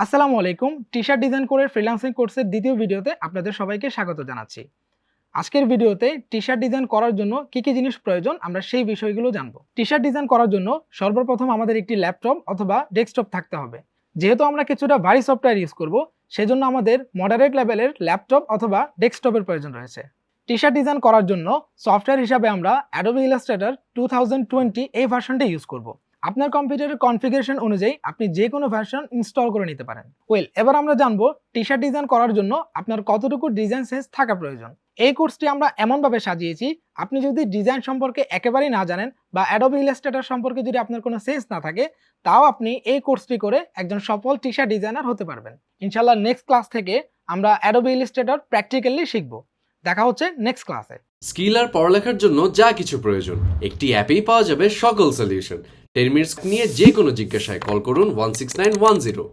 আসসালামু আলাইকুম। T shirt design করে ফ্রিল্যান্সিং কোর্সের দ্বিতীয় ভিডিওতে আপনাদের সবাইকে স্বাগত জানাচ্ছি। আজকের ভিডিওতে টি শার্ট ডিজাইন করার জন্য কি কি জিনিস প্রয়োজন আমরা সেই বিষয়গুলো জানব। টি শার্ট ডিজাইন করার জন্য সর্বপ্রথম আমাদের একটি ল্যাপটপ অথবা ডেস্কটপ থাকতে হবে। যেহেতু আমরা কিছুটা ভারী সফটওয়্যার ইউজ করব, সেজন্য আমাদের মডারেট লেভেলের ল্যাপটপ অথবা ডেস্কটপের প্রয়োজন রয়েছে। টি শার্ট ডিজাইন করার জন্য সফটওয়্যার হিসাবে আমরা Adobe Illustrator two thousand twenty এই ভার্সনটি ইউজ করব। আপনার কম্পিউটারের কনফিগারেশন অনুযায়ী আপনি যে কোনো ভার্সন ইনস্টল করে নিতে পারেন। ওয়েল এবার আমরা জানব টি শার্ট ডিজাইন করার জন্য আপনার কতটুকু ডিজাইন সেন্স থাকা প্রয়োজন। এই কোর্সটি আমরা এমনভাবে সাজিয়েছি, আপনি যদি ডিজাইন সম্পর্কে একেবারেই না জানেন বা অ্যাডোবি ইলাস্ট্রেটর সম্পর্কে যদি আপনার কোনো সেন্স না থাকে, তাও আপনি এই কোর্সটি করে একজন সফল টি শার্ট ডিজাইনার হতে পারবেন। ইনশাল্লাহ নেক্সট ক্লাস থেকে আমরা অ্যাডোবি ইলাস্ট্রেটর প্র্যাকটিক্যালি শিখব। দেখা হচ্ছে নেক্সট ক্লাসে স্কিল আর পড়ালেখার জন্য যা কিছু প্রয়োজন, একটি অ্যাপেই পাওয়া যাবে সকল সলিউশন টেন মিনিটস নিয়ে যে কোনো জিজ্ঞাসায় কল করুন one six nine one zero